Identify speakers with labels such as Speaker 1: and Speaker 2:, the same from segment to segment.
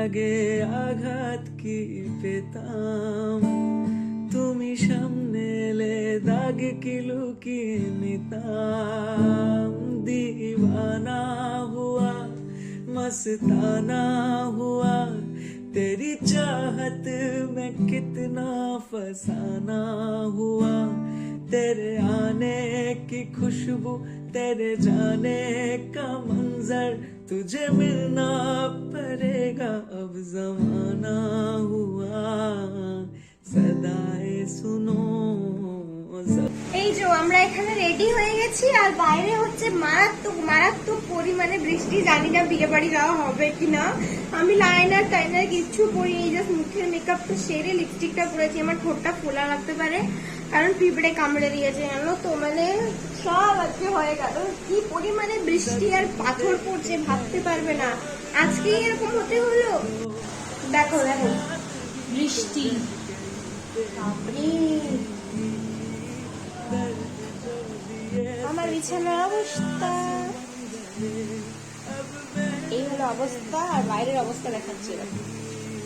Speaker 1: জানলে আগে আঘাত কি পেতাম তুমি সামনে এলে দাগ কি লুকিয়ে নিতাম दीवाना हुआ मस्ताना हुआ तेरी चाहत में कितना फसाना हुआ तेरे आने की खुशबू तेरे जाने का मंजर तुझे मिलना पड़ेगा अब जमाना हुआ सदाए सुनो जब
Speaker 2: এই যে আমরা এখানে রেডি হয়ে গেছি আর বাইরে হচ্ছে মারাত্মক মারাত্মক পরিমাণে বৃষ্টি জানি না বিয়ে বাড়ি যাওয়া হবে কিনা আমি লাইনার টাইনার কিচ্ছু পরি এই জাস্ট মুখের মেকআপটা সেরে লিপস্টিকটা পরেছি আমার ঠোঁটটা ফোলা লাগতে পারে কারণ পিঁপড়ে কামড়ে দিয়েছে জানো তো? মানে সব আজকে হয়ে গেল। কি পরিমাণে বৃষ্টি আর পাথর পড়ছে ভাবতে পারবে না। আজকেই এরকম হতে হলো? দেখো দেখো। বৃষ্টি। আমার বিছানার অবস্থা। এই হলো অবস্থা আর বাইরের অবস্থা দেখাচ্ছি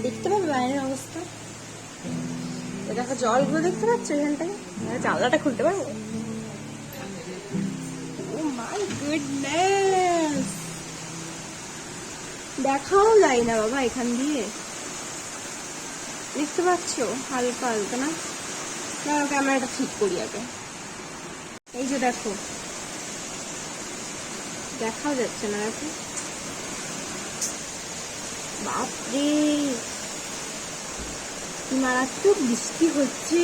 Speaker 2: দেখতে পাবে বাইরের অবস্থা? দেখো জলগুলো দেখতে পাচ্ছ এখানটায়? হ্যাঁ, জানলাটা খুলতে পারব? ও মাই গুডনেস দেখাও যায় না বাবা এখান দিয়ে। দেখতে পাচ্ছ? হালকা হালকা না? দাঁড়াও ক্যামেরাটা ঠিক করি আগে। এই যে দেখো। দেখাও যাচ্ছে না দেখো বাপরে! মারাত্মক বৃষ্টি হচ্ছে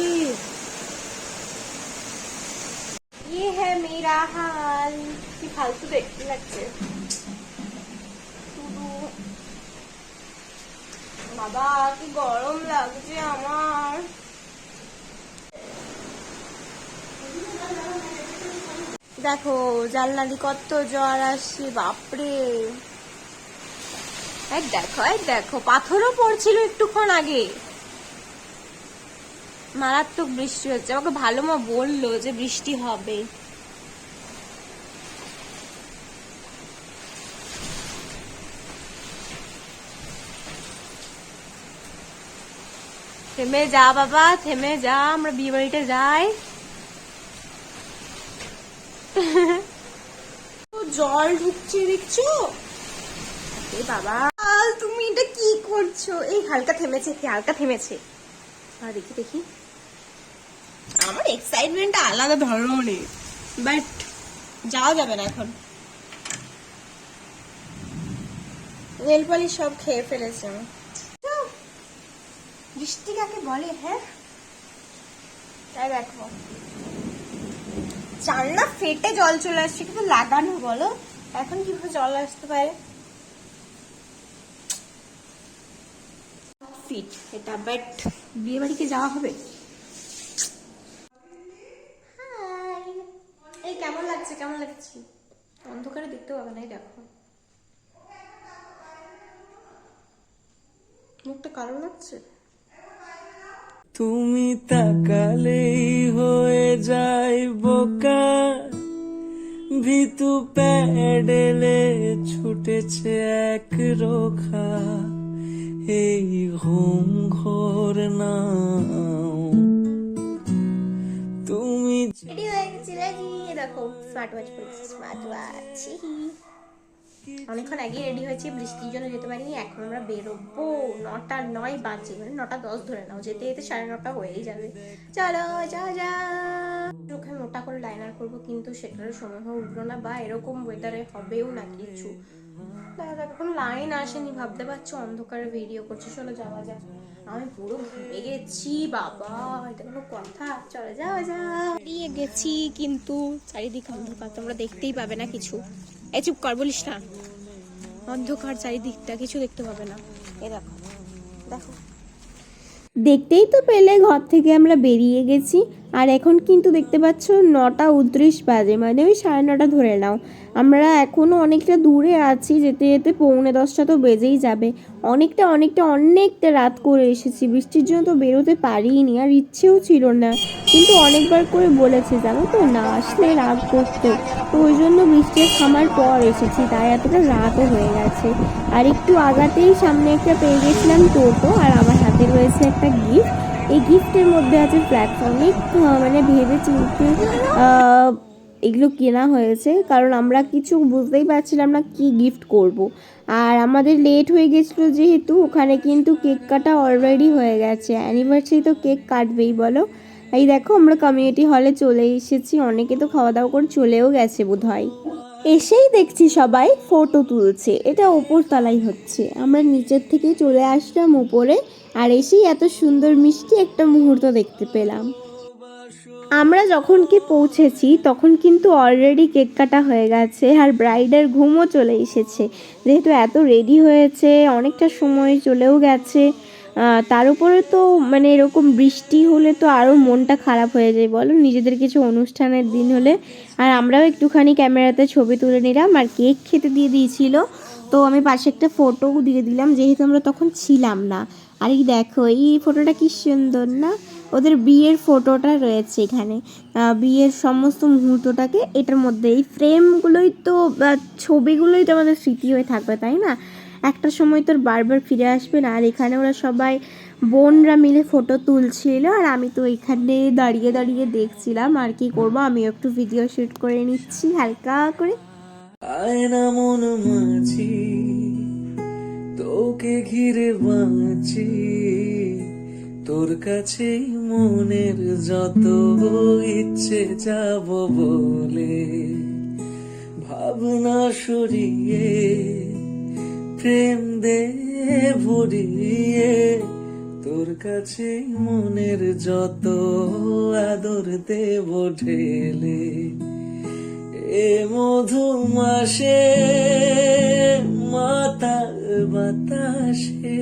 Speaker 2: ये है मेरा हाल কি ফালতু দেখতে লাগছে শুধু বাবা কি গরম লাগছে আমার দেখো জানলা দিয়ে কত জ্বর আসছে বাপরে এই দেখো এই দেখো পাথরও পড়ছিল একটুক্ষণ আগে মারাত্মক বৃষ্টি হচ্ছে। আমাকে ভালো মা বলল যে বৃষ্টি হবে। থেমে যা বাবা থেমে যা আমরা বিয়ে বাড়িতে যাই জল ঢুকছে দেখছ? বাবা। তুমি এটা কি করছ? এই হালকা থেমেছে হালকা থেমেছে। আর দেখি দেখি। আমার এক্সাইটমেন্টটা আলাদা ধরনের বাট যাওয়া যাবে না এখন। রেল পালিশ সব খেয়ে ফেলেছে আমি। বৃষ্টি কাকে বলে হ্যাঁ? তাই দেখো। জানলা ফেটে জল চলে আসছে, কিন্তু লাগানো, বলো? এখন কীভাবে জল আসতে পারে? ফিট এটা বাট বিয়ে বাড়িতে যাওয়া হবে। এই কেমন লাগছে কেমন লাগছে? অন্ধকারে দেখতে পাবে না এই দেখো। মুখটা কালো লাগছে?
Speaker 1: তুমি তাকালেই হয়ে যায় বোকা। ভিতু প্যাডেলে ছুটেছে এক রোখা। এই ঘুম ঘোর নাও। তুমি
Speaker 2: রেডি হয়ে দেখো স্মার্ট ওয়াচ পরেছি স্মার্ট ওয়াচ অনেকক্ষণ আগে রেডি হয়েছি, বৃষ্টির জন্য যেতে পারিনি, এখন আমরা বেরোবো। নটা নয় বাজে মানে নটা দশ ধরে নাও, যেতে যেতে সাড়ে নটা হয়েই যাবে। চলো, যা যা। মোটা করে লাইনার করব, কিন্তু সেটারও সময় হয়ে উঠল না বা এরকম ওয়েদারে হবেও না কিছু। এখন লাইন আসেনি, ভাবতে পারছ? অন্ধকারে ভিডিও করছে, চলো যাওয়া যাক। আমি পুরো ঘেমে গেছি, বাবা, এটা কোনো কথা। চলে যাওয়া যা বেরিয়ে গেছি, কিন্তু চারিদিক অন্ধকার, তোমরা দেখতেই পাবে না কিছু। এই চুপ কর, বলিস না। অন্ধকার চারিদিকটা, কিছু দেখতে পাবে না। এ দেখো দেখো। দেখতেই তো পেলে ঘর থেকে আমরা বেরিয়ে গেছি। আর এখন কিন্তু দেখতে পাচ্ছ নটা উনত্রিশ বাজে মানে ওই সাড়ে নটা ধরে নাও। আমরা এখনও অনেকটা দূরে আছি, যেতে যেতে পৌনে দশটা তো বেজেই যাবে। অনেকটা অনেকটা অনেকটা রাত করে এসেছি, বৃষ্টির জন্য তো বেরোতে পারিনি, আর ইচ্ছেও ছিল না। কিন্তু অনেকবার করে বলেছে, জানো তো, না আসলে রাগ করতো। তো ওই জন্য বৃষ্টি থামার পর এসেছি, তাই এতটা রাতও হয়ে গেছে। আর একটু আগাতেই সামনে একটা পেয়ে গেছিলাম টোটো, আর আমার হাতে রয়েছে একটা গিফট এই গিফটের মধ্যে আছে আহ, মানে ভেবে চিনতে এগুলো কেনা হয়েছে। কারণ আমরা কিছু বুঝতেই পারছিলাম না কি গিফট করব। আর আমাদের লেট হয়ে গেছিল যেহেতু ওখানে কিন্তু কেক কাটা অলরেডি হয়ে গেছে। অ্যানিভার্সারি তো কেক কাটবেই বলো? এই দেখো আমরা কমিউনিটি হলে চলে এসেছি। অনেকে তো খাওয়া দাওয়া করে চলেও গেছে বোধ হয় এসেই দেখছি সবাই ফটো তুলছে। এটা ওপর তলাই হচ্ছে। আমরা নিচের থেকে চলে আসলাম উপরে আর এসেই এত সুন্দর মিষ্টি একটা মুহূর্ত দেখতে পেলাম। আমরা যখন কি পৌঁছেছি, তখন কিন্তু অলরেডি কেক কাটা হয়ে গেছে আর ব্রাইডের ঘুমও চলে এসেছে। যেহেতু এত রেডি হয়েছে, অনেকটা সময় চলেও গেছে। তার উপরে তো মানে এরকম বৃষ্টি হলে তো আরও মনটা খারাপ হয়ে যায়, বলো? নিজেদের কিছু অনুষ্ঠানের দিন হলে। আর আমরাও একটুখানি ক্যামেরাতে ছবি তুলে নিলাম আর কেক খেতে দিয়ে দিয়েছিল। তো আমি পাশে একটা ফটোও দিয়ে দিলাম, যেহেতু আমরা তখন ছিলাম না। আর এই দেখো, এই ফটোটা কি সুন্দর না? ওদের বিয়ের ফটোটা রয়েছে এখানে। বিয়ের সমস্ত মুহূর্তটাকে এটার মধ্যে, এই ফ্রেমগুলোই তো ছবিগুলোই তো আমাদের স্মৃতি হয়ে থাকবে, তাই না? একটা সময় তোর বারবার ফিরে আসবে না। আর এখানে ওরা সবাই বোনরা মিলে ফটো তুলছিল আর আমি তো এখানে দাঁড়িয়ে দাঁড়িয়ে দেখছিলাম। আর কি করব? আমিও একটু ভিডিও শ্যুট করে নিচ্ছি, হালকা করে।
Speaker 1: তোকে ঘিরে বাঁচি। তোর কাছে মনের যত ইচ্ছে যাব বলে, ভাবনা সরিয়ে প্রেম দে ভরিয়ে তোর কাছে মনের যত আদর দেব ঢেলে। এ মধু মাসে বাতাসে।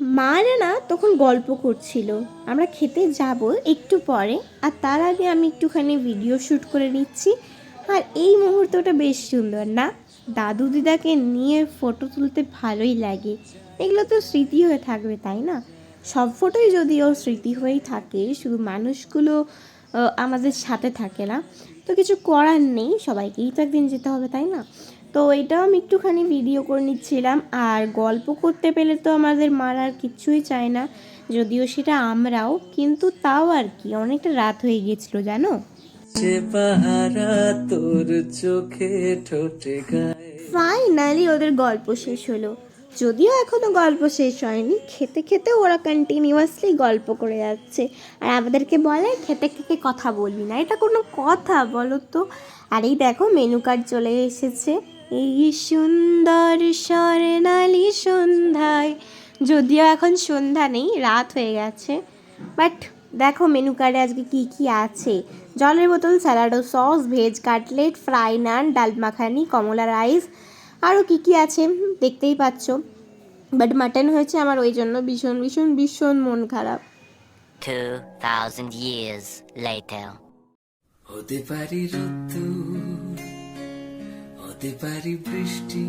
Speaker 2: মারা না তখন গল্প করছিল, আমরা খেতে যাব একটু পরে, আর তার আগে আমি একটুখানি ভিডিও শ্যুট করে নিচ্ছি। আর এই মুহূর্তটা বেশ সুন্দর, না? দাদু দিদাকে নিয়ে ফটো তুলতে ভালোই লাগে। এগুলো তো স্মৃতি হয়ে থাকবে, তাই না? সব ফটোই যদিও স্মৃতি হয়েই থাকে, শুধু মানুষগুলো আমাদের সাথে থাকে না। তো কিছু করার নেই, সবাইকেই তো একদিন যেতে হবে, তাই না? তো এটাও আমি একটুখানি ভিডিও করে নিচ্ছিলাম, আর গল্প করতে পেলে তো আমাদের মারার কিচ্ছুই চায় না, যদিও সেটা আমরাও, কিন্তু তাও আর কি, অনেকটা রাত হয়ে গিয়েছিল, জানো?
Speaker 1: যে পাহারা তোর চোখে ঠোঁটে গায়ে।
Speaker 2: ফাইনালি ওদের গল্প শেষ হলো। যদিও এখনও গল্প শেষ হয়নি, খেতে খেতে ওরা কন্টিনিউয়াসলি গল্প করে যাচ্ছে। আর আমাদেরকে বলে, খেতে খেতে কথা বলবি না। এটা কোনো কথা, বলো তো। আর এই দেখো মেনু কার্ড চলে এসেছে। এই সুন্দর স্বর্ণালী সন্ধ্যায়। যদিও এখন সন্ধ্যা নেই, রাত হয়ে গেছে। বাট দেখো মেনু কার্ডে আজকে কি কি আছে? জলের বোতল স্যালাডো sauce veg cutlet fry naan dal makhani কমলা রাইস আরও কি কি আছে? দেখতেই পাচ্ছ। বাট মাটন হয়েছে আমার ওই জন্য ভীষণ ভীষণ ভীষণ মন খারাপ।
Speaker 3: 2,000 years later.
Speaker 1: হতে পারি রোদ্দুর হতে পারি বৃষ্টি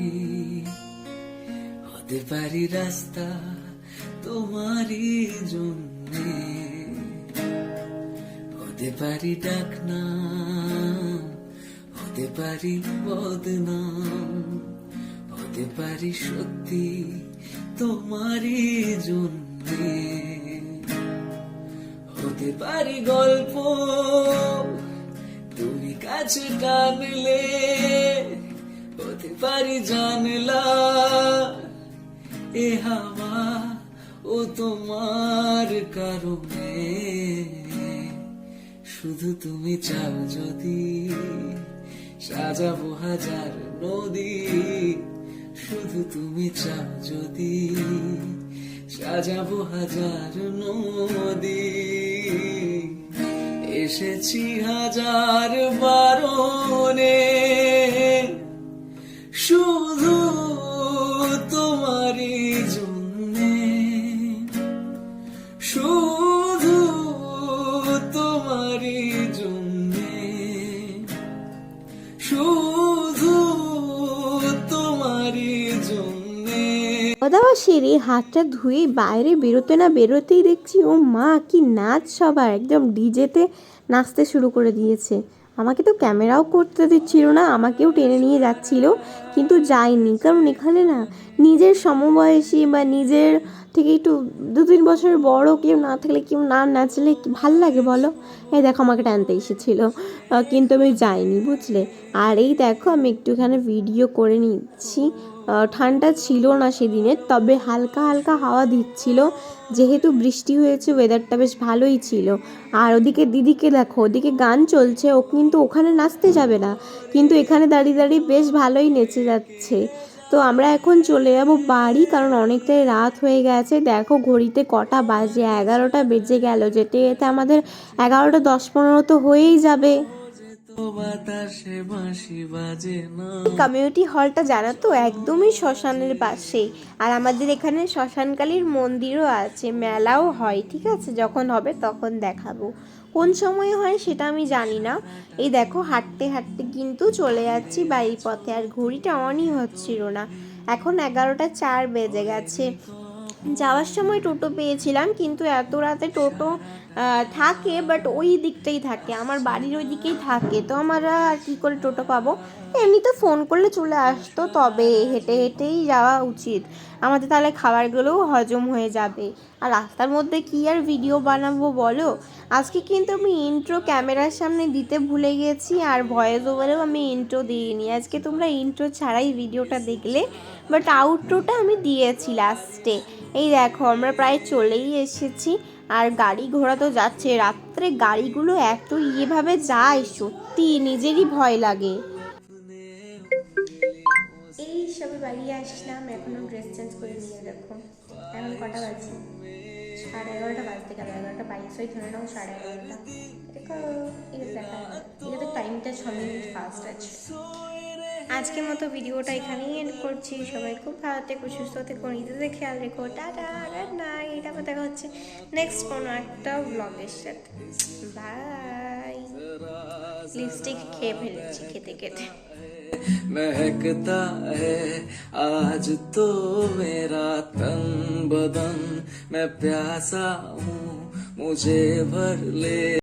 Speaker 1: হতে পারি রাস্তা তোমারই জন্যে। হতে পারি ডাকনা, হতে পারি বদনাম, হতে পারি সত্যি তোমারই জন্যে। হতে পারি গল্প, তুমি কাছে টানলে হতে পারি জানলা, এ হাওয়া ও তোমার কারণে। শুধু তুমি চাও যদি সাজাবো হাজার নদী। শুধু তুমি চাও যদি সাজাবো হাজার নদী। এসেছি হাজার বারণে। শুধু তোমারই জন্যে। শুধু
Speaker 2: সেরে হাতটা ধুয়ে বাইরে বেরোতে না বেরোতেই দেখছি, ও মা, কি নাচ সবার। একদম ডিজেতে নাচতে শুরু করে দিয়েছে। আমাকে তো ক্যামেরাও করতে দিচ্ছিল না, আমাকেও টেনে নিয়ে যাচ্ছিল। কিন্তু যাইনি কারণ এখানে না, নিজের সমবয়সী বা নিজের থেকে একটু দু তিন বছর বড় কেউ না থাকলে, কেউ না নাচলে ভালো লাগে বলো? এই দেখো আমাকে টানতে এসেছিল। কিন্তু আমি যাইনি, বুঝলে? আর এই দেখো, আমি একটুখানি ভিডিও করে নিচ্ছি। ঠান্ডা ছিল না সেদিনের তবে হালকা হালকা হাওয়া দিচ্ছিল। যেহেতু বৃষ্টি হয়েছে ওয়েদারটা বেশ ভালোই ছিল। আর ওদিকে দিদিকে দেখো, ওদিকে গান চলছে, ও কিন্তু ওখানে নাচতে যাবে না। কিন্তু এখানে দাঁড়িয়ে দাঁড়িয়ে বেশ ভালোই নেচে যাচ্ছে। তো আমরা এখন চলে যাব বাড়ি, কারণ অনেকটাই রাত হয়ে গেছে। দেখো ঘড়িতে কটা বাজে, এগারোটা বেজে গেল। যেতে যেতে আমাদের এগারোটা দশ পনেরো তো হয়েই যাবে। কমিউনিটি হলটা জানা তো, একদমই শ্মশানের পাশেই। আর আমাদের এখানে শ্মশানকালীর মন্দিরও আছে, মেলাও হয়, ঠিক আছে? যখন হবে তখন দেখাবো। কোন সময় হয় সেটা আমি জানি না। এই দেখো, হাঁটতে হাঁটতে কিন্তু চলে যাচ্ছি বাড়ির পথে, আর ঘড়িটা অনই হচ্ছিল না। এখন এগারোটা চার বেজে গেছে। যাওয়ার সময় টোটো পেয়েছিলাম, কিন্তু এত রাতে টোটো থাকে বাট ওই দিকটাই থাকে। আমার বাড়ির ওই দিকেই থাকে। তো আমরা আর কী করে টোটো পাবো? এমনি তো ফোন করলে চলে আসতো, তবে হেঁটে হেঁটেই যাওয়া উচিত। আমাদের তাহলে খাবারগুলোও হজম হয়ে যাবে। আর রাস্তার মধ্যে কি আর ভিডিও বানাবো বলো? আজকে কিন্তু আমি ইন্ট্রো ক্যামেরার সামনে দিতে ভুলে গেছি, আর ভয়েস ওভারেও আমি ইন্ট্রো দিইনি। আজকে তোমরা ইন্ট্রো ছাড়াই ভিডিওটা দেখলে বাট আউটরোটা আমি দিয়েছি লাস্টে এই দেখো, আমরা প্রায় চলেই এসেছি, আর গাড়ি ঘোড়া যাচ্ছে। রাত্রে গাড়িগুলো এত ইয়েভাবে যায়, সত্যি নিজেরই ভয় লাগে। এই সবে বাড়ি আসলাম, এখনও ড্রেস চেঞ্জ করে নিয়ে দেখো। এখন কটা বাজে? সাড়ে এগারোটা বাজতে গেল, এগারোটা বাইশ, ওই ধরে নাও সাড়ে এগারোটা। দেখো এটা দেখা এটাতে টাইমটা ছ মিনিট ফাস্ট আছে। আজকের মতো ভিডিওটা এখানেই এন্ড করছি সবাই খুব ভালো থেকো সুস্থ থেকো নিজেদের খেয়াল রেখো টাটা গুড নাইট আবার দেখা হচ্ছে নেক্সট কোনো একটা ব্লগের সাথে বাই লিপস্টিক খেয়ে ফেলেছি খেতে খেতে
Speaker 1: महकता है आज तो मेरा तन बदन मैं प्यासा हूँ मुझे भर ले